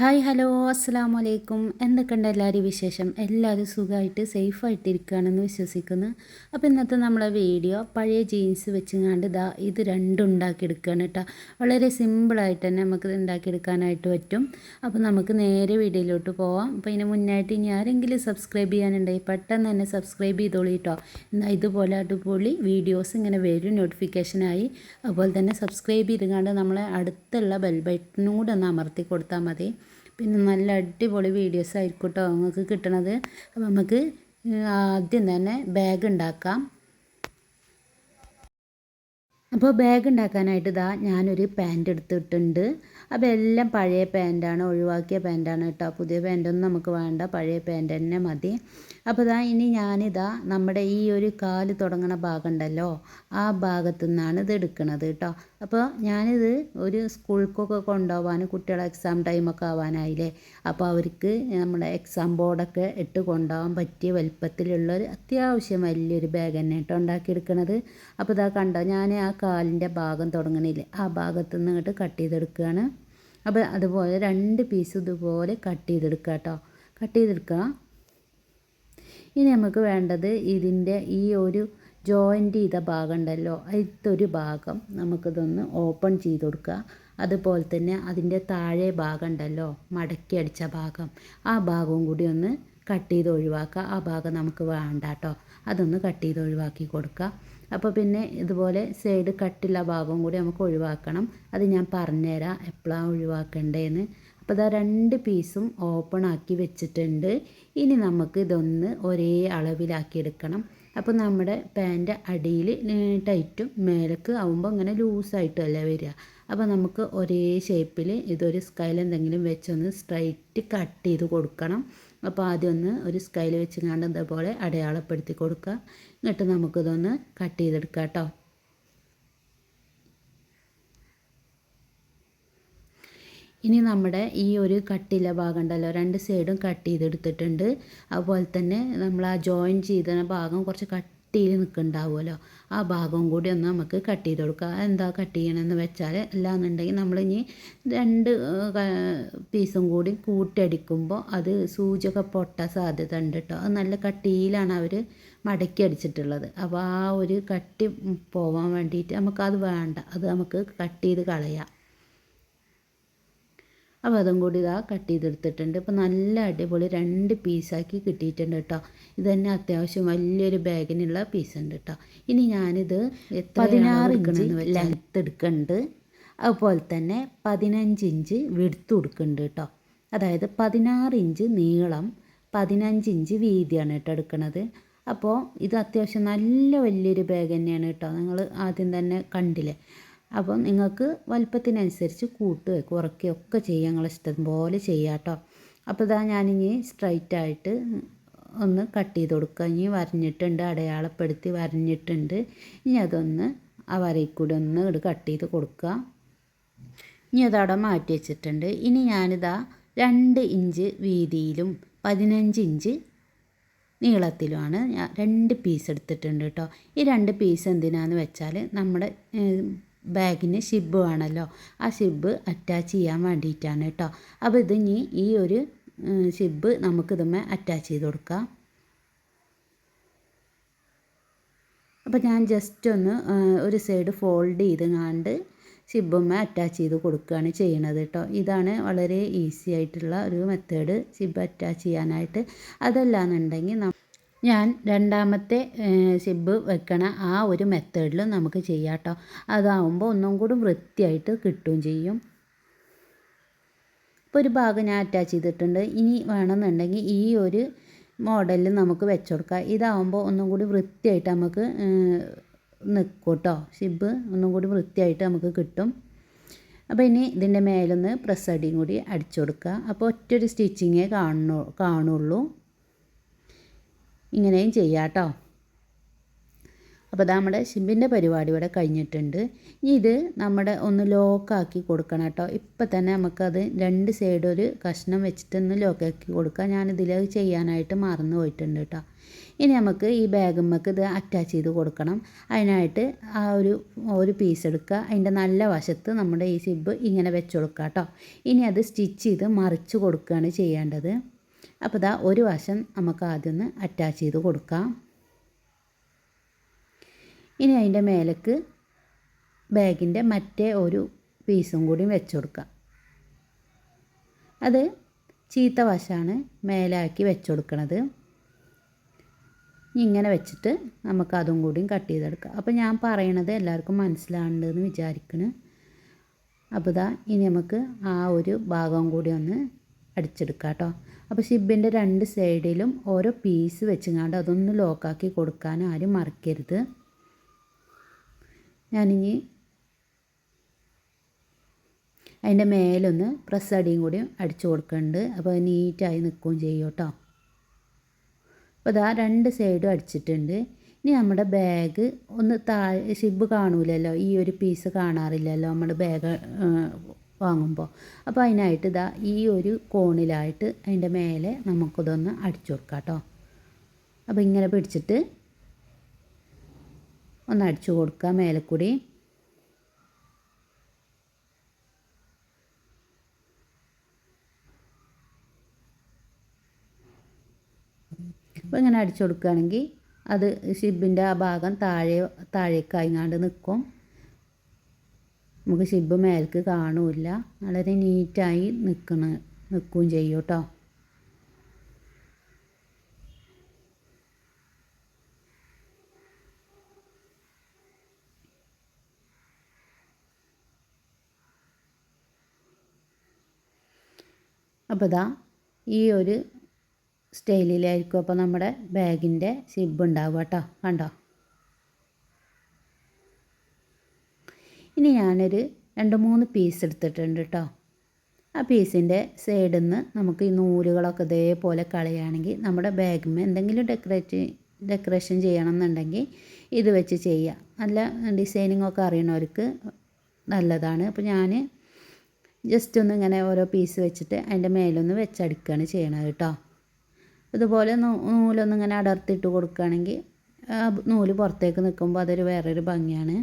Hi hello അസ്സാം വലൈക്കും എന്തൊക്കെയുണ്ട് എല്ലാവരും വിശേഷം? എല്ലാവരും സുഖമായിട്ട് സേഫായിട്ട് ഇരിക്കുകയാണെന്ന് വിശ്വസിക്കുന്നു. അപ്പോൾ ഇന്നത്തെ നമ്മളെ വീഡിയോ പഴയ ജീൻസ് വെച്ചുങ്ങാണ്ട് ഇതാ ഇത് രണ്ടും ഉണ്ടാക്കിയെടുക്കുകയാണ് കേട്ടോ. വളരെ സിമ്പിളായിട്ട് തന്നെ നമുക്ക് ഉണ്ടാക്കിയെടുക്കാനായിട്ട് പറ്റും. അപ്പോൾ നമുക്ക് നേരെ വീഡിയോയിലോട്ട് പോവാം. അപ്പോൾ ഇതിന് മുന്നായിട്ട് ഇനി ആരെങ്കിലും സബ്സ്ക്രൈബ് ചെയ്യാനുണ്ടെങ്കിൽ പെട്ടെന്ന് തന്നെ സബ്സ്ക്രൈബ് ചെയ്തോളൂ കേട്ടോ. എന്നാൽ ഇതുപോലെ അടിപൊളി വീഡിയോസ് ഇങ്ങനെ വരും നോട്ടിഫിക്കേഷനായി. അതുപോലെ തന്നെ സബ്സ്ക്രൈബ് ചെയ്തുകൊണ്ട് നമ്മളെ അടുത്തുള്ള ബെൽ കൂടെ ഒന്ന് അമർത്തി കൊടുത്താൽ മതി. പിന്നെ നല്ല അടിപൊളി വീഡിയോസ് ആയിരിക്കും കേട്ടോ നിങ്ങൾക്ക് കിട്ടണത്. അപ്പോൾ നമുക്ക് ആദ്യം തന്നെ ബാഗ് ഉണ്ടാക്കാം. അപ്പോൾ ബാഗ് ഉണ്ടാക്കാനായിട്ട് ഇതാ ഞാനൊരു പാന്റ് എടുത്തിട്ടുണ്ട്. അപ്പോൾ എല്ലാം പഴയ പാന്റാണ് ഒഴിവാക്കിയ പാന്റാണ് കേട്ടോ പുതിയ പാന്റൊന്നും നമുക്ക് വേണ്ട പഴയ പാന്റ് തന്നെ മതി. അപ്പോൾ ഇതാ ഇനി ഞാനിതാ നമ്മുടെ ഈ ഒരു കാൽ തുടങ്ങണ ഭാഗം ഉണ്ടല്ലോ ആ ഭാഗത്തു നിന്നാണ് ഇത് എടുക്കുന്നത് കേട്ടോ അപ്പോൾ ഞാനിത് ഒരു സ്കൂൾക്കൊക്കെ കൊണ്ടുപോകാൻ കുട്ടികളെ എക്സാം ടൈമൊക്കെ ആവാനായില്ലേ അപ്പോൾ അവർക്ക് നമ്മുടെ എക്സാം ബോർഡൊക്കെ ഇട്ട് കൊണ്ടുപോകാൻ പറ്റിയ വലിപ്പത്തിലുള്ളൊരു അത്യാവശ്യം വലിയൊരു ബാഗ് തന്നെ കേട്ടോ ഉണ്ടാക്കിയെടുക്കണത്. അപ്പോൾ ഇതാ കണ്ടോ ഞാൻ ആ കാലിന്റെ ഭാഗം തുടങ്ങണില്ലേ ആ ഭാഗത്തു നിന്ന് ഇങ്ങോട്ട് കട്ട് ചെയ്തെടുക്കുകയാണ് അപ്പോൾ അതുപോലെ രണ്ട് പീസ് ഇതുപോലെ കട്ട് ചെയ്തെടുക്കുക കേട്ടോ കട്ട് ചെയ്തെടുക്കുക ഇനി നമുക്ക് വേണ്ടത് ഇതിന്റെ ഈ ഒരു ജോയിന്റ് ചെയ്ത ഭാഗം ഉണ്ടല്ലോ അതിലത്തൊരു ഭാഗം നമുക്കിതൊന്ന് ഓപ്പൺ ചെയ്ത് കൊടുക്കുക. അതുപോലെ തന്നെ അതിന്റെ താഴെ ഭാഗം ഉണ്ടല്ലോ മടക്കി അടിച്ച ഭാഗം. ആ ഭാഗവും കൂടി ഒന്ന് കട്ട് ചെയ്ത് ഒഴിവാക്കുക. ആ ഭാഗം നമുക്ക് വേണ്ട കേട്ടോ. അതൊന്ന് കട്ട് ചെയ്ത് ഒഴിവാക്കി കൊടുക്കുക. അപ്പോൾ പിന്നെ ഇതുപോലെ സൈഡ് കട്ടുള്ള ഭാഗവും കൂടി നമുക്ക് ഒഴിവാക്കണം. അത് ഞാൻ പറഞ്ഞുതരാം. എപ്പോഴാണ് ഒഴിവാക്കേണ്ടതെന്ന്. അപ്പോൾ ഇതാ രണ്ട് പീസും ഓപ്പൺ ആക്കി വെച്ചിട്ടുണ്ട്. ഇനി നമുക്ക് ഇതൊന്ന് ഒരേ അളവിലാക്കി എടുക്കണം. അപ്പോൾ നമ്മുടെ പാന്റെ അടിയിൽ ടൈറ്റും മേലക്ക് ആവുമ്പോൾ ഇങ്ങനെ ലൂസായിട്ടല്ല വരിക. അപ്പോൾ നമുക്ക് ഒരേ ഷേപ്പിൽ ഇതൊരു സ്കൈൽ എന്തെങ്കിലും വെച്ചൊന്ന് സ്ട്രൈറ്റ് കട്ട് ചെയ്ത് കൊടുക്കണം. അപ്പോൾ ആദ്യം ഒന്ന് ഒരു സ്കൈൽ വെച്ച് ഇതേപോലെ അടയാളപ്പെടുത്തി കൊടുക്കുക. എന്നിട്ട് നമുക്കിതൊന്ന് കട്ട് ചെയ്തെടുക്കാം കേട്ടോ. ഇനി നമ്മുടെ ഈ ഒരു കട്ടില ഭാഗം ഉണ്ടല്ലോ രണ്ട് സൈഡും കട്ട് ചെയ്തെടുത്തിട്ടുണ്ട്. അതുപോലെ തന്നെ നമ്മൾ ആ ജോയിൻ ചെയ്ത ഭാഗം കുറച്ച് കട്ടിയിൽ നിൽക്കുന്നുണ്ടാവുമല്ലോ. ആ ഭാഗവും കൂടി ഒന്ന് നമുക്ക് കട്ട് ചെയ്ത് കൊടുക്കുക എന്താ കട്ട് ചെയ്യണമെന്ന് വെച്ചാൽ അല്ലാന്നുണ്ടെങ്കിൽ നമ്മളിനി രണ്ട് പീസും കൂടി കൂട്ടിയടിക്കുമ്പോൾ അത് സൂചിയൊക്കെ പൊട്ടാൻ സാധ്യത ഉണ്ട് കേട്ടോ. അത് നല്ല കട്ടിയിലാണ് അവർ മടക്കി അടിച്ചിട്ടുള്ളത്. അപ്പോൾ ആ ഒരു കട്ടി പോവാൻ വേണ്ടിയിട്ട് നമുക്കത് വേണ്ട. അത് നമുക്ക് കട്ട് ചെയ്ത് കളയാം. അപ്പോൾ അതും കൂടി ഇതാ കട്ട് ചെയ്തെടുത്തിട്ടുണ്ട്. ഇപ്പോൾ നല്ല അടിപൊളി രണ്ട് പീസാക്കി കിട്ടിയിട്ടുണ്ട് കേട്ടോ. ഇത് തന്നെ അത്യാവശ്യം വലിയൊരു ബാഗിനുള്ള പീസ് ഉണ്ട് കേട്ടോ. ഇനി ഞാനിത് പതിനാറ് ഇഞ്ച് ലെങ്ത്ത് എടുക്കുന്നുണ്ട് അതുപോലെ തന്നെ പതിനഞ്ച് ഇഞ്ച് വെടുത്ത് കൊടുക്കുന്നുണ്ട് കേട്ടോ. അതായത് പതിനാറ് ഇഞ്ച് നീളം പതിനഞ്ച് ഇഞ്ച് വീതിയാണ് കേട്ടോ എടുക്കുന്നത് അപ്പോൾ ഇത് അത്യാവശ്യം നല്ല വലിയൊരു ബാഗ് തന്നെയാണ് കേട്ടോ. നിങ്ങൾ ആദ്യം തന്നെ കണ്ടില്ലേ? അപ്പം നിങ്ങൾക്ക് വലിപ്പത്തിനനുസരിച്ച് കൂട്ടുകയോ കുറയ്ക്കുകയോ ഒക്കെ ചെയ്യാം നിങ്ങളെ ഇഷ്ടം പോലെ ചെയ്യാം കേട്ടോ അപ്പോൾ ഇതാ ഞാനിനി സ്ട്രൈറ്റ് ആയിട്ട് ഒന്ന് കട്ട് ചെയ്ത് കൊടുക്കുക ഇനി വരഞ്ഞിട്ടുണ്ട് അടയാളപ്പെടുത്തി വരഞ്ഞിട്ടുണ്ട്. ഇനി അതൊന്ന് ആ വരയിൽ ഒന്ന് ഇങ്ങോട്ട് കട്ട് ചെയ്ത് കൊടുക്കുക ഇനി അതവിടെ മാറ്റി വെച്ചിട്ടുണ്ട്. ഇനി ഞാനിതാ രണ്ട് ഇഞ്ച് വീതിയിലും പതിനഞ്ച് ഇഞ്ച് നീളത്തിലുമാണ് ഞാൻ രണ്ട് പീസ് എടുത്തിട്ടുണ്ട് കേട്ടോ ഈ രണ്ട് പീസ് എന്തിനാന്ന് വെച്ചാൽ നമ്മുടെ ബാഗിന് ഷിബ് വേണമല്ലോ ആ ഷിബ് അറ്റാച്ച് ചെയ്യാൻ വേണ്ടിയിട്ടാണ് കേട്ടോ. അപ്പോൾ ഇത് ഇനി ഈ ഒരു ഷിബ് നമുക്കിതുമ്മേ അറ്റാച്ച് ചെയ്ത് കൊടുക്കാം. അപ്പോൾ ഞാൻ ജസ്റ്റ് ഒന്ന് ഒരു സൈഡ് ഫോൾഡ് ചെയ്ത് കണ്ട് ഷിബുമ്മ അറ്റാച്ച് ചെയ്ത് കൊടുക്കുകയാണ് ചെയ്യണത് കേട്ടോ. ഇതാണ് വളരെ ഈസി ആയിട്ടുള്ള ഒരു മെത്തേഡ് ഷിബ് അറ്റാച്ച് ചെയ്യാനായിട്ട്. അതല്ലാന്നുണ്ടെങ്കിൽ ഞാൻ രണ്ടാമത്തെ സിബ് വെക്കണ ആ ഒരു മെത്തേഡിലും നമുക്ക് ചെയ്യാം കേട്ടോ അതാവുമ്പോൾ ഒന്നും കൂടി വൃത്തിയായിട്ട് കിട്ടുകയും ചെയ്യും. ഇപ്പോൾ ഒരു ഭാഗം ഞാൻ അറ്റാച്ച് ചെയ്തിട്ടുണ്ട്. ഇനി വേണമെന്നുണ്ടെങ്കിൽ ഈ ഒരു മോഡലിൽ നമുക്ക് വെച്ചു കൊടുക്കാം ഇതാവുമ്പോൾ ഒന്നും കൂടി വൃത്തിയായിട്ട് നമുക്ക് നിൽക്കും കേട്ടോ സിബ് ഒന്നും കൂടി വൃത്തിയായിട്ട് നമുക്ക് കിട്ടും. അപ്പോൾ ഇനി ഇതിന്റെ മേലൊന്ന് പ്രസ് അടിയും കൂടി അടിച്ചു കൊടുക്കുക അപ്പോൾ ഒറ്റൊരു സ്റ്റിച്ചിങ്ങേ കാണു കാണുള്ളൂ. ഇങ്ങനെയും ചെയ്യാം കേട്ടോ അപ്പോൾ അത് നമ്മുടെ ശിമ്പിന്റെ പരിപാടി ഇവിടെ കഴിഞ്ഞിട്ടുണ്ട്. ഇനി ഇത് നമ്മുടെ ഒന്ന് ലോക്കാക്കി കൊടുക്കണം കേട്ടോ ഇപ്പം തന്നെ നമുക്കത് രണ്ട് സൈഡ് ഒരു കഷ്ണം വെച്ചിട്ട് ഒന്ന് ലോക്കാക്കി കൊടുക്കാം. ഞാനിതിൽ ചെയ്യാനായിട്ട് മറന്നു പോയിട്ടുണ്ട് കേട്ടോ ഇനി നമുക്ക് ഈ ബാഗുമ്മക്ക് ഇത് അറ്റാച്ച് ചെയ്ത് കൊടുക്കണം. അതിനായിട്ട് ആ ഒരു ഒരു പീസ് എടുക്കുക. അതിന്റെ നല്ല വശത്ത് നമ്മുടെ ഈ സിബ് ഇങ്ങനെ വെച്ച് കൊടുക്കുക കേട്ടോ ഇനി അത് സ്റ്റിച്ച് ചെയ്ത് മറിച്ച് കൊടുക്കുകയാണ് ചെയ്യേണ്ടത്. അപ്പോൾ ഇതാ ഒരു വശം നമുക്ക് ആദ്യം ഒന്ന് അറ്റാച്ച് ചെയ്ത് കൊടുക്കാം. ഇനി അതിന്റെ മേലേക്ക് ബാഗിന്റെ മറ്റേ ഒരു പീസും കൂടി വെച്ച് കൊടുക്കാം. അത് ചീത്ത വശമാണ് മേലാക്കി വെച്ച് കൊടുക്കണത്. ഇങ്ങനെ വെച്ചിട്ട് നമുക്ക് അതും കൂടിയും കട്ട് ചെയ്തെടുക്കാം. അപ്പോൾ ഞാൻ പറയണത് എല്ലാവർക്കും മനസ്സിലാവുന്നുണ്ടെന്ന് വിചാരിക്കണ്. അപ്പോൾ ഇതാ ഇനി നമുക്ക് ആ ഒരു ഭാഗം കൂടി ഒന്ന് അടിച്ചെടുക്കാം കേട്ടോ. അപ്പോൾ ഷിബിന്റെ രണ്ട് സൈഡിലും ഓരോ പീസ് വെച്ചുങ്ങാണ്ട് അതൊന്ന് ലോക്കാക്കി കൊടുക്കാൻ ആരും മറക്കരുത്. ഞാനിനി അതിന്റെ മേലൊന്ന് പ്രസ് അടിയും കൂടി അടിച്ചു കൊടുക്കുന്നുണ്ട് അപ്പോൾ നീറ്റായി നിൽക്കുകയും ചെയ്യും കേട്ടോ. അപ്പോൾ ഇതാ രണ്ട് സൈഡും അടിച്ചിട്ടുണ്ട്. ഇനി നമ്മുടെ ബാഗ് ഒന്ന് താഴെ ഷിബ് കാണൂലല്ലോ ഈ ഒരു പീസ് കാണാറില്ലല്ലോ നമ്മുടെ ബാഗ് വാങ്ങുമ്പോൾ അപ്പോൾ അതിനായിട്ട് ഇതാ ഈ ഒരു കോണിലായിട്ട് അതിന്റെ മേലെ നമുക്കിതൊന്ന് അടിച്ചു കൊടുക്കാം കേട്ടോ. അപ്പോൾ ഇങ്ങനെ പിടിച്ചിട്ട് ഒന്ന് അടിച്ചു കൊടുക്കുക മേലെ കൂടി. അപ്പോൾ ഇങ്ങനെ അടിച്ചു കൊടുക്കുകയാണെങ്കിൽ അത് ഷിബിന്റെ ആ ഭാഗം താഴെ താഴേക്കായിങ്ങാണ്ട് നിൽക്കും നമുക്ക് ഷിബ് മേൽക്ക് കാണില്ല. വളരെ നീറ്റായി നിൽക്കണ നിൽക്കുകയും ചെയ്യും കേട്ടോ. അപ്പോൾ ഇതാ ഈ ഒരു സ്റ്റൈലിലായിരിക്കും അപ്പോൾ നമ്മുടെ ബാഗിന്റെ സിബ് ഉണ്ടാവുക കേട്ടോ. കണ്ടോ? ഇനി ഞാനൊരു രണ്ട് മൂന്ന് പീസ് എടുത്തിട്ടുണ്ട് കേട്ടോ ആ പീസിന്റെ സൈഡിൽ നിന്ന് നമുക്ക് ഈ നൂലുകളൊക്കെ ഇതേപോലെ കളയുകയാണെങ്കിൽ നമ്മുടെ ബാഗിന്മേൽ എന്തെങ്കിലും ഡെക്കറേറ്റ് ഡെക്കറേഷൻ ചെയ്യണം എന്നുണ്ടെങ്കിൽ ഇത് വെച്ച് ചെയ്യാം. നല്ല ഡിസൈനിങ് ഒക്കെ അറിയണവർക്ക് നല്ലതാണ്. അപ്പോൾ ഞാൻ ജസ്റ്റ് ഒന്ന് ഇങ്ങനെ ഓരോ പീസ് വെച്ചിട്ട് അതിന്റെ മേലൊന്ന് വെച്ചടിക്കുകയാണ് ചെയ്യണത് കേട്ടോ ഇതുപോലെ നൂലൊന്ന് ഇങ്ങനെ അടർത്തിയിട്ട് കൊടുക്കുകയാണെങ്കിൽ നൂൽ പുറത്തേക്ക് നിൽക്കുമ്പോൾ അതൊരു വേറൊരു ഭംഗിയാണ്.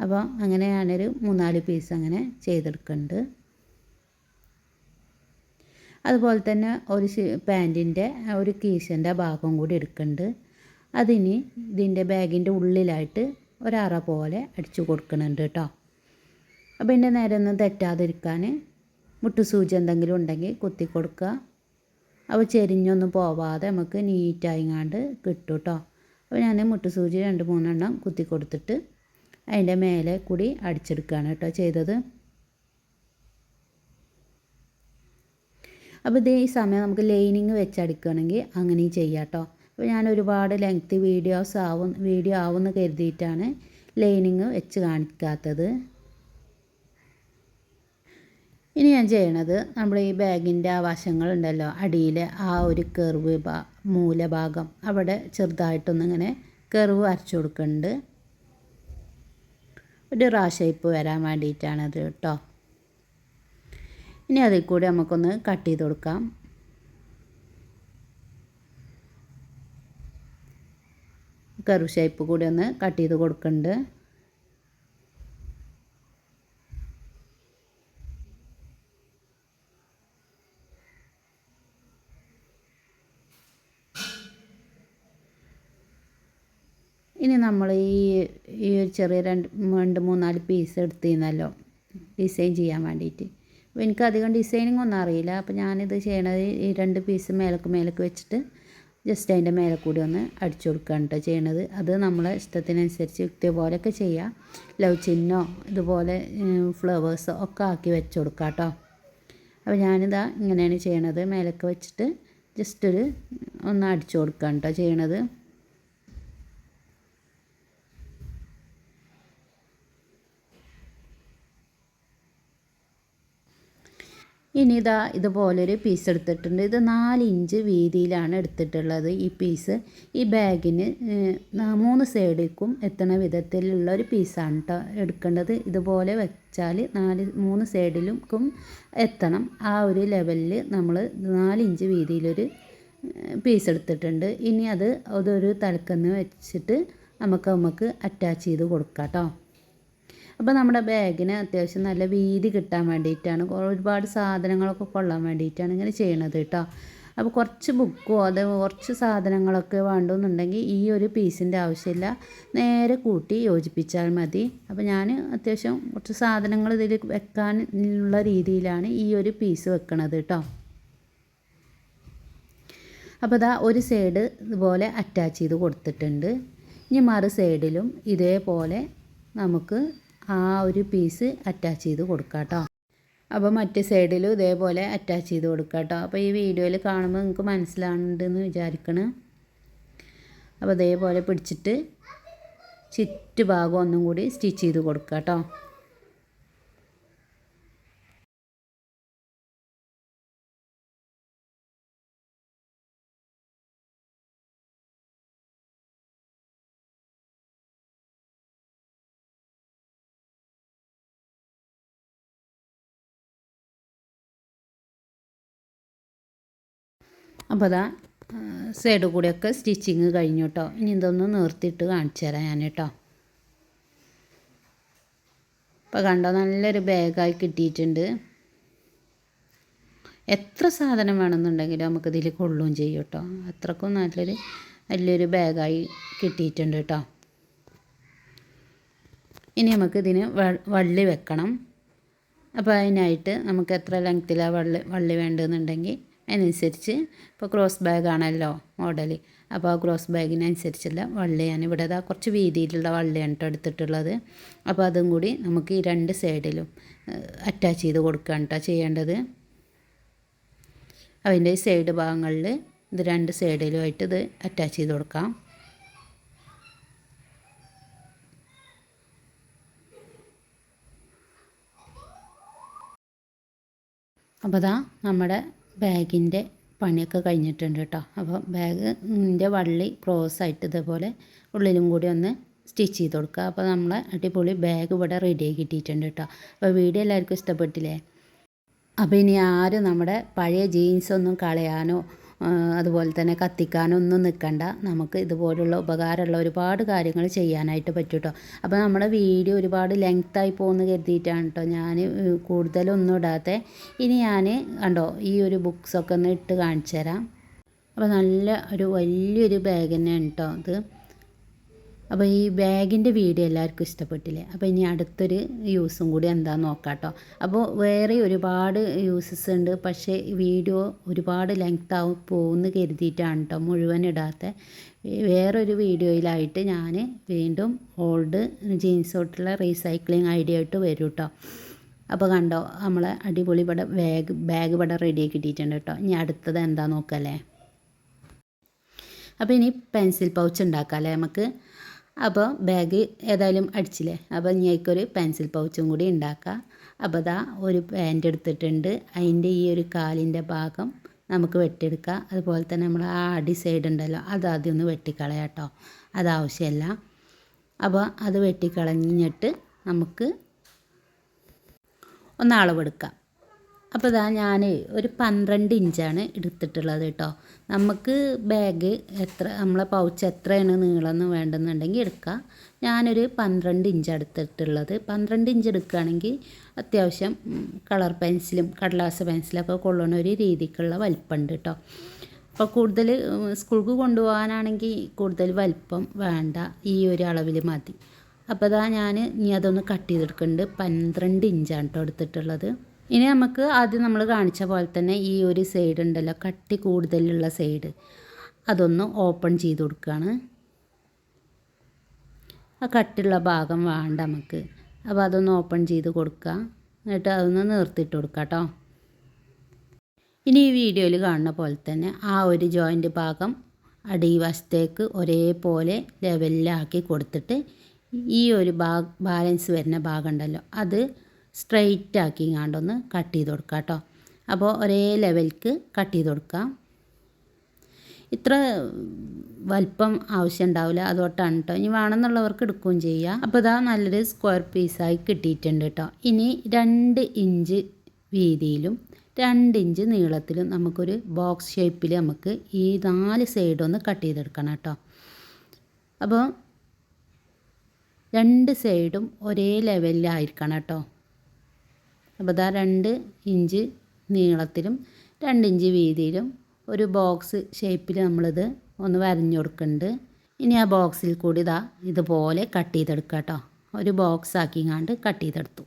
അപ്പോൾ അങ്ങനെ ഞാനൊരു മൂന്നാൽ പീസ് അങ്ങനെ ചെയ്തെടുക്കുന്നുണ്ട് അതുപോലെ തന്നെ ഒരു പാന്റിന്റെ ഒരു കീശന്റെ ഭാഗം കൂടി എടുക്കുന്നുണ്ട് അതിന് ഇതിന്റെ ബാഗിന്റെ ഉള്ളിലായിട്ട് ഒരറ പോലെ അടിച്ചു കൊടുക്കുന്നുണ്ട് കേട്ടോ. അപ്പോൾ നേരെ ഒന്നും തെറ്റാതിരിക്കാൻ മുട്ടുസൂചി എന്തെങ്കിലും ഉണ്ടെങ്കിൽ കുത്തി കൊടുക്കുക. അപ്പോൾ ചെരിഞ്ഞൊന്നും പോവാതെ നമുക്ക് നീറ്റായിങ്ങാണ്ട് കിട്ടും കേട്ടോ. അപ്പോൾ ഞാൻ മുട്ടുസൂചി രണ്ട് മൂന്നെണ്ണം കുത്തി കൊടുത്തിട്ട് അതിന്റെ മേലെ കൂടി അടിച്ചെടുക്കുകയാണ് കേട്ടോ ചെയ്തത്. അപ്പോൾ ഇതേ ഈ സമയം നമുക്ക് ലൈനിങ് വെച്ചടിക്കുകയാണെങ്കിൽ അങ്ങനെയും ചെയ്യാം കേട്ടോ. അപ്പോൾ ഞാൻ ഒരുപാട് ലെങ്ത്ത് വീഡിയോസ് ആവും വീഡിയോ ആവുമെന്ന് കരുതിയിട്ടാണ് ലൈനിങ് വെച്ച് കാണിക്കാത്തത്. ഇനി ഞാൻ ചെയ്യണത് നമ്മൾ ഈ ബാഗിന്റെ ആ വശങ്ങളുണ്ടല്ലോ അടിയിലെ ആ ഒരു കെർവ് മൂലഭാഗം അവിടെ ചെറുതായിട്ടൊന്നിങ്ങനെ കെർവ് വരച്ചു കൊടുക്കുന്നുണ്ട്. ഒരു റാ ഷേപ്പ് വരാൻ വേണ്ടിയിട്ടാണത് കേട്ടോ. ഇനി അതിൽ കൂടി നമുക്കൊന്ന് കട്ട് ചെയ്ത് കൊടുക്കാം. കർവ് ഷേപ്പ് കൂടി ഒന്ന് കട്ട് ചെയ്ത് കൊടുക്കുന്നുണ്ട് ഇനി നമ്മൾ ഈ ഈ ഒരു ചെറിയ രണ്ട് രണ്ട് മൂന്നാൽ പീസ് എടുത്തിരുന്നല്ലോ ഡിസൈൻ ചെയ്യാൻ വേണ്ടിയിട്ട് അപ്പോൾ എനിക്ക് അധികം ഡിസൈനിങ് ഒന്നും അറിയില്ല. അപ്പോൾ ഞാനിത് ചെയ്യണത് ഈ രണ്ട് പീസ് മേലക്ക് മേലക്ക് വെച്ചിട്ട് ജസ്റ്റ് അതിന്റെ മേലെ കൂടി ഒന്ന് അടിച്ചു കൊടുക്കുകയാണ് കേട്ടോ ചെയ്യണത്. അത് നമ്മളെ ഇഷ്ടത്തിനനുസരിച്ച് ഇതേപോലെയൊക്കെ ചെയ്യാം. ലവ് ചിഹ്നോ ഇതുപോലെ ഫ്ലവേഴ്സോ ഒക്കെ ആക്കി വെച്ച് കൊടുക്കാം കേട്ടോ അപ്പോൾ ഞാനിതാ ഇങ്ങനെയാണ് ചെയ്യണത്. മേലക്ക് വെച്ചിട്ട് ജസ്റ്റ് ഒരു ഒന്ന് അടിച്ചു കൊടുക്കുകയാണ് കേട്ടോ ചെയ്യണത്. ഇനി ഇതാ ഇതുപോലൊരു പീസ് എടുത്തിട്ടുണ്ട്. ഇത് നാല് ഇഞ്ച് വീതിയിലാണ് എടുത്തിട്ടുള്ളത് ഈ പീസ് ഈ ബാഗിന് മൂന്ന് സൈഡിലേക്കും എത്തണ വിധത്തിലുള്ള ഒരു പീസാണ് കേട്ടോ എടുക്കേണ്ടത്. ഇതുപോലെ വെച്ചാൽ നാല് മൂന്ന് സൈഡിലും എത്തണം. ആ ഒരു ലെവലിൽ നമ്മൾ നാല് ഇഞ്ച് വീതിയിലൊരു പീസ് എടുത്തിട്ടുണ്ട്. ഇനി അത് അതൊരു തലക്കന്ന് വെച്ചിട്ട് നമുക്ക് നമുക്ക് അറ്റാച്ച് ചെയ്ത് കൊടുക്കാം കേട്ടോ അപ്പോൾ നമ്മുടെ ബാഗിന് അത്യാവശ്യം നല്ല വീതി കിട്ടാൻ വേണ്ടിയിട്ടാണ്. ഒരുപാട് സാധനങ്ങളൊക്കെ കൊള്ളാൻ വേണ്ടിയിട്ടാണ് ഇങ്ങനെ ചെയ്യണത് കേട്ടോ. അപ്പോൾ കുറച്ച് ബുക്കോ അത് കുറച്ച് സാധനങ്ങളൊക്കെ വേണ്ടെന്നുണ്ടെങ്കിൽ ഈ ഒരു പീസിന്റെ ആവശ്യമില്ല. നേരെ കൂട്ടി യോജിപ്പിച്ചാൽ മതി. അപ്പോൾ ഞാൻ അത്യാവശ്യം കുറച്ച് സാധനങ്ങൾ ഇതിൽ വെക്കാനുള്ള രീതിയിലാണ് ഈ ഒരു പീസ് വെക്കണത് കേട്ടോ. അപ്പോൾ ഇതാ ഒരു സൈഡ് ഇതുപോലെ അറ്റാച്ച് ചെയ്ത് കൊടുത്തിട്ടുണ്ട്. ഇനി മറു സൈഡിലും ഇതേപോലെ നമുക്ക് ആ ഒരു പീസ് അറ്റാച്ച് ചെയ്ത് കൊടുക്കാം കേട്ടോ അപ്പോൾ മറ്റ് സൈഡിലും ഇതേപോലെ അറ്റാച്ച് ചെയ്ത് കൊടുക്കാം കേട്ടോ അപ്പോൾ ഈ വീഡിയോയിൽ കാണുമ്പോൾ നിങ്ങൾക്ക് മനസ്സിലാവുന്നുണ്ടെന്ന് വിചാരിക്കണം. അപ്പോൾ ഇതേപോലെ പിടിച്ചിട്ട് ചുറ്റുഭാഗം ഒന്നും കൂടി സ്റ്റിച്ച് ചെയ്ത് കൊടുക്കാം കേട്ടോ അപ്പോൾ അതാ സൈഡ് കൂടെയൊക്കെ സ്റ്റിച്ചിങ് കഴിഞ്ഞു കേട്ടോ ഇനി ഇതൊന്ന് നിർത്തിയിട്ട് കാണിച്ചു തരാം ഞാൻ കേട്ടോ അപ്പോൾ കണ്ടോ നല്ലൊരു ബാഗായി കിട്ടിയിട്ടുണ്ട്. എത്ര സാധനം വേണമെന്നുണ്ടെങ്കിലും നമുക്കിതിൽ കൊള്ളുകയും ചെയ്യും കേട്ടോ. അത്രക്കും നല്ലൊരു വലിയൊരു ബാഗായി കിട്ടിയിട്ടുണ്ട് കേട്ടോ. ഇനി നമുക്ക് ഇതിന് വള്ളി വെക്കണം. അപ്പോൾ അതിനായിട്ട് നമുക്ക് എത്ര ലെങ്ത്തിലാണ് വള്ളി വള്ളി വേണ്ടതെന്നുണ്ടെങ്കിൽ അതിനനുസരിച്ച് ഇപ്പോൾ ക്രോസ് ബാഗാണല്ലോ മോഡൽ അപ്പോൾ ആ ക്രോസ് ബാഗിനനുസരിച്ചുള്ള വള്ളിയാണ് ഇവിടെ അതാ കുറച്ച് വീതിയിലുള്ള വള്ളിയാണ് കേട്ടോ എടുത്തിട്ടുള്ളത്. അപ്പോൾ അതും കൂടി നമുക്ക് ഈ രണ്ട് സൈഡിലും അറ്റാച്ച് ചെയ്ത് കൊടുക്കുകയാണ് കേട്ടോ ചെയ്യേണ്ടത്. അതിന്റെ സൈഡ് ഭാഗങ്ങളിൽ ഇത് രണ്ട് സൈഡിലുമായിട്ട് ഇത് അറ്റാച്ച് ചെയ്ത് കൊടുക്കാം. അപ്പോൾ അതാ നമ്മുടെ ബാഗിന്റെ പണിയൊക്കെ കഴിഞ്ഞിട്ടുണ്ട് കേട്ടോ. അപ്പോൾ ബാഗിന്റെ വള്ളി ക്രോസ് ആയിട്ട് ഇതേപോലെ ഉള്ളിലും കൂടി ഒന്ന് സ്റ്റിച്ച് ചെയ്ത് കൊടുക്കുക. അപ്പോൾ നമ്മളെ അടിപൊളി ബാഗ് ഇവിടെ റെഡിയാക്കി കിട്ടിയിട്ടുണ്ട് കേട്ടോ. അപ്പോൾ വീഡിയോ എല്ലാവർക്കും ഇഷ്ടപ്പെട്ടില്ലേ? അപ്പോൾ ഇനി ആരും നമ്മുടെ പഴയ ജീൻസൊന്നും കളയാനോ അതുപോലെ തന്നെ കത്തിക്കാനൊന്നും നിൽക്കണ്ട. നമുക്ക് ഇതുപോലുള്ള ഉപകാരമുള്ള ഒരുപാട് കാര്യങ്ങൾ ചെയ്യാനായിട്ട് പറ്റും കേട്ടോ അപ്പോൾ നമ്മുടെ വീഡിയോ ഒരുപാട് ലെങ്ത്തായി പോകുന്നു കരുതിയിട്ടാണ് കേട്ടോ ഞാൻ കൂടുതലൊന്നും ഇടാതെ ഇനി ഞാൻ കണ്ടോ ഈ ഒരു ബുക്സൊക്കെ ഒന്ന് ഇട്ട് കാണിച്ചു തരാം അപ്പോൾ നല്ല ഒരു വലിയൊരു ബാഗ് തന്നെയാണ് കേട്ടോ അത് അപ്പോൾ ഈ ബാഗിന്റെ വീഡിയോ എല്ലാവർക്കും ഇഷ്ടപ്പെട്ടില്ലേ? അപ്പോൾ ഇനി അടുത്തൊരു യൂസും കൂടി എന്താണെന്ന് നോക്കാം കേട്ടോ അപ്പോൾ വേറെ ഒരുപാട് യൂസസ് ഉണ്ട്. പക്ഷേ വീഡിയോ ഒരുപാട് ലെങ്ത് ആവും പോകുമെന്ന് കരുതിയിട്ടാണ് കേട്ടോ മുഴുവൻ ഇടാത്ത. വേറൊരു വീഡിയോയിലായിട്ട് ഞാൻ വീണ്ടും ഓൾഡ് ജീൻസ് തൊട്ടുള്ള റീസൈക്ലിങ് ഐഡിയ ആയിട്ട് വരും കേട്ടോ അപ്പോൾ കണ്ടോ നമ്മളെ അടിപൊളി ഇവിടെ ബാഗ് ബാഗ് ഇവിടെ റെഡി ആക്കി കിട്ടിയിട്ടുണ്ട് കേട്ടോ ഇനി അടുത്തത് എന്താ നോക്കല്ലേ? അപ്പോൾ ഇനി പെൻസിൽ പൗച്ച് ഉണ്ടാക്കാം അല്ലേ നമുക്ക്? അപ്പോൾ ബാഗ് ഏതായാലും അടിച്ചില്ലേ? അപ്പോൾ ഇനിക്കൊരു പെൻസിൽ പൗച്ചും കൂടി ഉണ്ടാക്കാം. അപ്പോൾ ദാ ഒരു പാന്റ് എടുത്തിട്ടുണ്ട്. അതിന്റെ ഈ ഒരു കാലിന്റെ ഭാഗം നമുക്ക് വെട്ടിയെടുക്കാം. അതുപോലെ തന്നെ നമ്മൾ ആ അടി സൈഡ് ഉണ്ടല്ലോ അത് ആദ്യം ഒന്ന് വെട്ടിക്കളയാം കേട്ടോ. അത് അപ്പോൾ അത് വെട്ടിക്കളഞ്ഞിട്ട് നമുക്ക് ഒന്ന് അളവെടുക്കാം. അപ്പോൾ ഇതാ ഞാൻ ഒരു പന്ത്രണ്ട് ഇഞ്ചാണ് എടുത്തിട്ടുള്ളത് കേട്ടോ നമുക്ക് ബാഗ് എത്ര നമ്മളെ പൗച്ച് എത്രയാണ് നീളമെന്ന് വേണ്ടെന്നുണ്ടെങ്കിൽ എടുക്കാം. ഞാനൊരു പന്ത്രണ്ട് ഇഞ്ച് എടുത്തിട്ടുള്ളത്. പന്ത്രണ്ട് ഇഞ്ച് എടുക്കുകയാണെങ്കിൽ അത്യാവശ്യം കളർ പെൻസിലും കടലാസ് പെൻസിലൊക്കെ കൊള്ളുന്ന ഒരു രീതിക്കുള്ള വലിപ്പമുണ്ട് കേട്ടോ അപ്പോൾ കൂടുതൽ സ്കൂൾക്ക് കൊണ്ടുപോകാനാണെങ്കിൽ കൂടുതൽ വലിപ്പം വേണ്ട ഈ ഒരു അളവിൽ മതി. അപ്പോൾ ഇതാ ഞാൻ ഇനി അതൊന്ന് കട്ട് ചെയ്തെടുക്കുന്നുണ്ട്. പന്ത്രണ്ട് ഇഞ്ചാണ് കേട്ടോ എടുത്തിട്ടുള്ളത്. ഇനി നമുക്ക് ആദ്യം നമ്മൾ കാണിച്ച പോലെ തന്നെ ഈ ഒരു സൈഡ് ഉണ്ടല്ലോ കട്ടി കൂടുതലുള്ള സൈഡ് അതൊന്ന് ഓപ്പൺ ചെയ്ത് കൊടുക്കുകയാണ് ആ കട്ടിയുള്ള ഭാഗം വേണ്ട നമുക്ക്. അപ്പോൾ അതൊന്ന് ഓപ്പൺ ചെയ്ത് കൊടുക്കുക എന്നിട്ട് അതൊന്ന് നിർത്തിയിട്ട് കൊടുക്കുക കേട്ടോ ഇനി ഈ വീഡിയോയിൽ കാണുന്ന പോലെ തന്നെ ആ ഒരു ജോയിന്റ് ഭാഗം അടിവശത്തേക്ക് ഒരേപോലെ ലെവലിലാക്കി കൊടുത്തിട്ട് ഈ ഒരു ബാ ബാലൻസ് വരുന്ന ഭാഗം ഉണ്ടല്ലോ അത് സ്ട്രെയിറ്റ് ആക്കി ഇങ്ങാണ്ടൊന്ന് കട്ട് ചെയ്ത് കൊടുക്കുക കേട്ടോ അപ്പോൾ ഒരേ ലെവൽക്ക് കട്ട് ചെയ്ത് കൊടുക്കാം. ഇത്ര വലിപ്പം ആവശ്യം ഉണ്ടാവില്ല അതോട്ടാണ് കേട്ടോ ഇനി വേണമെന്നുള്ളവർക്ക് എടുക്കുകയും ചെയ്യാം. അപ്പോൾ ഇതാ നല്ലൊരു സ്ക്വയർ പീസായി കിട്ടിയിട്ടുണ്ട് കേട്ടോ ഇനി രണ്ട് ഇഞ്ച് വീതിയിലും രണ്ട് ഇഞ്ച് നീളത്തിലും നമുക്കൊരു ബോക്സ് ഷേപ്പിൽ നമുക്ക് ഈ നാല് സൈഡൊന്ന് കട്ട് ചെയ്തെടുക്കണം കേട്ടോ അപ്പോൾ രണ്ട് സൈഡും ഒരേ ലെവലിലായിരിക്കണം കേട്ടോ അപ്പോൾ ഇതാ രണ്ട് ഇഞ്ച് നീളത്തിലും രണ്ട് ഇഞ്ച് വീതിയിലും ഒരു ബോക്സ് ഷേപ്പിൽ നമ്മളിത് ഒന്ന് വരഞ്ഞു കൊടുക്കുന്നുണ്ട്. ഇനി ആ ബോക്സിൽ കൂടി ഇതാ ഇതുപോലെ കട്ട് ചെയ്തെടുക്കുക കേട്ടോ. ഒരു ബോക്സ് ആക്കിങ്ങാണ്ട് കട്ട് ചെയ്തെടുത്തു.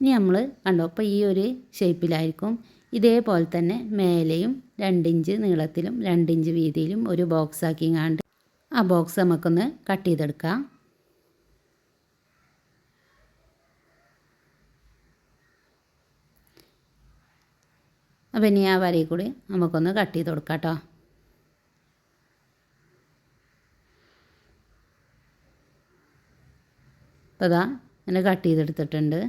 ഇനി നമ്മൾ കണ്ടോ അപ്പോൾ ഈ ഒരു ഷേപ്പിലായിരിക്കും ഇതേപോലെ തന്നെ മേലെയും രണ്ടിഞ്ച് നീളത്തിലും രണ്ടിഞ്ച് വീതിയിലും ഒരു ബോക്സ് ആക്കിങ്ങാണ്ട് ആ ബോക്സ് നമുക്കൊന്ന് കട്ട് ചെയ്തെടുക്കാം. അപ്പം ഇനി ആ വരയിൽ കൂടി നമുക്കൊന്ന് കട്ട് ചെയ്ത് കൊടുക്കാം കേട്ടോ. അപ്പോൾ ഇതാ കട്ട് ചെയ്തെടുത്തിട്ടുണ്ട്.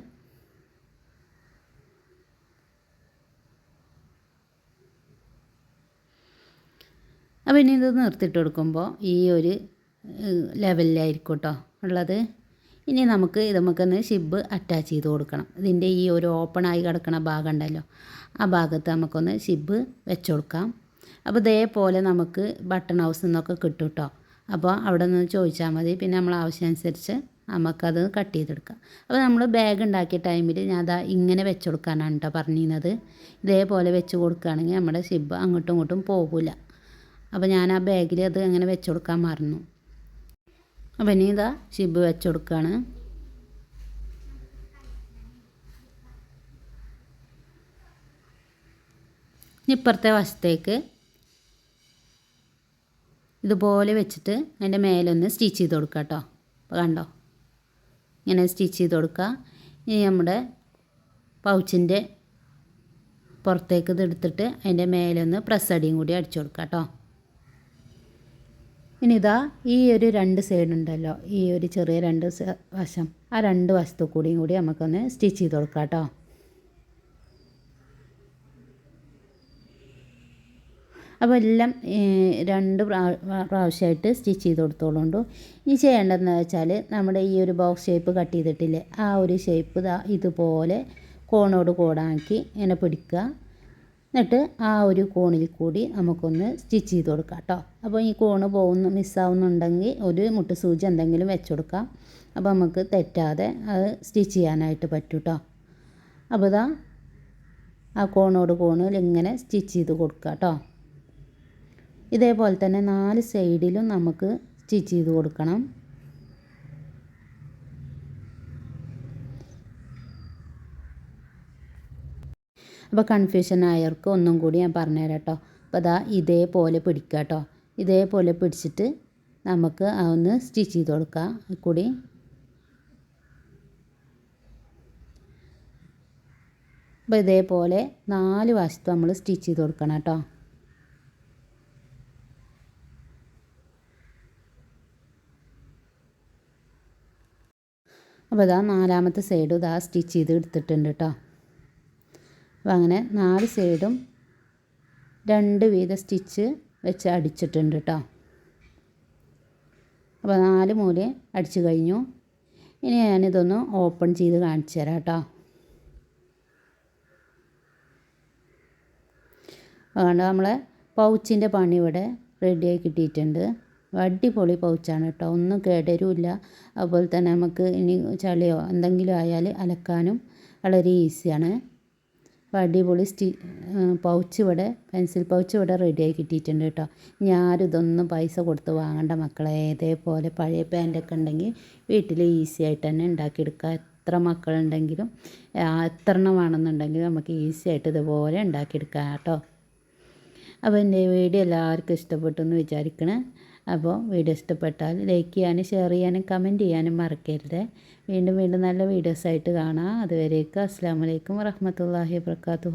അപ്പോൾ ഇനി ഇത് നിർത്തിയിട്ട് കൊടുക്കുമ്പോൾ ഈ ഒരു ലെവലിലായിരിക്കും കേട്ടോ ഉള്ളത്. ഇനി നമുക്ക് ഇത് നമുക്കൊന്ന് ഷിബ് അറ്റാച്ച് ചെയ്ത് കൊടുക്കണം. ഇതിന്റെ ഈ ഒരു ഓപ്പണായി കിടക്കുന്ന ഭാഗം ഉണ്ടല്ലോ. ആ ഭാഗത്ത് നമുക്കൊന്ന് ഷിബ് വെച്ച് കൊടുക്കാം. അപ്പോൾ ഇതേപോലെ നമുക്ക് ബട്ടൺ ഹൗസ് നിന്നൊക്കെ കിട്ടും കേട്ടോ. അപ്പോൾ അവിടെ നിന്ന് ചോദിച്ചാൽ മതി. പിന്നെ നമ്മൾ ആവശ്യമനുസരിച്ച് നമുക്കത് കട്ട് ചെയ്തെടുക്കാം. അപ്പോൾ നമ്മൾ ബാഗ് ഉണ്ടാക്കിയ ടൈമിൽ ഞാൻ അതാ ഇങ്ങനെ വെച്ച് കൊടുക്കാനാണ് കേട്ടോ പറഞ്ഞിരുന്നത്. ഇതേപോലെ വെച്ച് കൊടുക്കുകയാണെങ്കിൽ നമ്മുടെ ഷിബ് അങ്ങോട്ടും ഇങ്ങോട്ടും പോകില്ല അപ്പോൾ ഞാൻ ആ ബാഗിൽ അത് അങ്ങനെ വെച്ച് കൊടുക്കാൻ മറന്നു. അപ്പം ഇനി ഇതാ ഷിബ് വെച്ച് കൊടുക്കുകയാണ് ഇപ്പുറത്തെ വശത്തേക്ക് ഇതുപോലെ വെച്ചിട്ട് അതിന്റെ മേലൊന്ന് സ്റ്റിച്ച് ചെയ്ത് കൊടുക്കുക കേട്ടോ. അപ്പോൾ കണ്ടോ? ഇങ്ങനെ സ്റ്റിച്ച് ചെയ്ത് കൊടുക്കുക ഇനി നമ്മുടെ പൗച്ചിന്റെ പുറത്തേക്ക് ഇത് എടുത്തിട്ട് അതിന്റെ മേലൊന്ന് പ്രസ് അടിയും കൂടി അടിച്ചു കൊടുക്കുക കേട്ടോ. ഇനി ഇതാ ഈ ഒരു രണ്ട് സൈഡ് ഉണ്ടല്ലോ. ഈ ഒരു ചെറിയ രണ്ട് വശം. ആ രണ്ട് വശത്തു കൂടിയും കൂടി നമുക്കൊന്ന് സ്റ്റിച്ച് ചെയ്ത് കൊടുക്കാം കേട്ടോ അപ്പോൾ എല്ലാം രണ്ട് പ്രാവശ്യമായിട്ട് സ്റ്റിച്ച് ചെയ്ത് കൊടുത്തോളുണ്ട്. ഇനി ചെയ്യേണ്ടതെന്ന് വെച്ചാൽ നമ്മുടെ ഈ ഒരു ബോക്സ് ഷേപ്പ് കട്ട് ചെയ്തിട്ടില്ലേ ആ ഒരു ഷേപ്പ് ഇതാ ഇതുപോലെ കോണോട് കോടാക്കി ഇങ്ങനെ പിടിക്കുക. എന്നിട്ട് ആ ഒരു കോണിൽ കൂടി നമുക്കൊന്ന് സ്റ്റിച്ച് ചെയ്ത് കൊടുക്കാം കേട്ടോ. അപ്പോൾ ഈ കോണ് പോകുന്ന മിസ്സാവുന്നുണ്ടെങ്കിൽ ഒരു മുട്ട് സൂചി എന്തെങ്കിലും വെച്ച് കൊടുക്കാം. അപ്പോൾ നമുക്ക് തെറ്റാതെ അത് സ്റ്റിച്ച് ചെയ്യാനായിട്ട് പറ്റും കേട്ടോ. അപ്പോൾ ഇതാ ആ കോണോട് കോണിൽ ഇങ്ങനെ സ്റ്റിച്ച് ചെയ്ത് കൊടുക്കുക കേട്ടോ. ഇതേപോലെ തന്നെ നാല് സൈഡിലും നമുക്ക് സ്റ്റിച്ച് ചെയ്ത് കൊടുക്കണം. അപ്പോൾ കൺഫ്യൂഷൻ ആയവർക്ക് ഒന്നും കൂടി ഞാൻ പറഞ്ഞുതരാം കേട്ടോ അപ്പോൾ അതാ ഇതേപോലെ പിടിക്കുക കേട്ടോ ഇതേപോലെ പിടിച്ചിട്ട് നമുക്ക് ഒന്ന് സ്റ്റിച്ച് ചെയ്ത് കൊടുക്കാം. കൂടി. അപ്പോൾ ഇതേപോലെ നാല് വശത്ത് നമ്മൾ സ്റ്റിച്ച് ചെയ്ത് കൊടുക്കണം കേട്ടോ അപ്പോൾ ഇതാ നാലാമത്തെ സൈഡും ഇതാ സ്റ്റിച്ച് ചെയ്ത് എടുത്തിട്ടുണ്ട് കേട്ടോ അപ്പോൾ അങ്ങനെ നാല് സൈഡും രണ്ട് വീത സ്റ്റിച്ച് വെച്ച് അടിച്ചിട്ടുണ്ട് കേട്ടോ. അപ്പോൾ നാല് മൂല അടിച്ചു കഴിഞ്ഞു. ഇനി ഞാനിതൊന്ന് ഓപ്പൺ ചെയ്ത് കാണിച്ചു തരാം കേട്ടോ. അതുകൊണ്ട് നമ്മളെ പൗച്ചിന്റെ പണി ഇവിടെ റെഡിയായി കിട്ടിയിട്ടുണ്ട്. അടിപൊളി പൗച്ചാണ് കേട്ടോ. ഒന്നും കേടരുമില്ല. അതുപോലെ തന്നെ നമുക്ക് ഇനി ചളിയോ എന്തെങ്കിലും ആയാൽ അലക്കാനും വളരെ ഈസിയാണ് അപ്പോൾ അടിപൊളി സ്റ്റി പൗച്ച് ഇവിടെ പെൻസിൽ പൗച്ച് ഇവിടെ റെഡിയായി കിട്ടിയിട്ടുണ്ട് കേട്ടോ. ഞാനിതൊന്നും ഇതൊന്നും പൈസ കൊടുത്ത് വാങ്ങേണ്ട മക്കളെ. ഇതേപോലെ പഴയ പാന്റൊക്കെ ഉണ്ടെങ്കിൽ വീട്ടിൽ ഈസി ആയിട്ട് തന്നെ ഉണ്ടാക്കിയെടുക്കുക എത്ര മക്കളുണ്ടെങ്കിലും എത്ര എണ്ണം വേണമെന്നുണ്ടെങ്കിലും നമുക്ക് ഈസി ആയിട്ട് ഇതുപോലെ ഉണ്ടാക്കിയെടുക്കാം കേട്ടോ. അപ്പോൾ എന്റെ വീഡിയോ എല്ലാവർക്കും ഇഷ്ടപ്പെട്ടു എന്ന് വിചാരിക്കണേ. അപ്പോൾ വീഡിയോ ഇഷ്ടപ്പെട്ടാൽ ലൈക്ക് ചെയ്യാനും ഷെയർ ചെയ്യാനും കമന്റ് ചെയ്യാനും മറക്കരുത്. വീണ്ടും വീണ്ടും നല്ല വീഡിയോസായിട്ട് കാണാം. അതുവരേക്കും അസ്സാം വലൈക്കും വറഹമത്തല്ലാഹി വാത്തു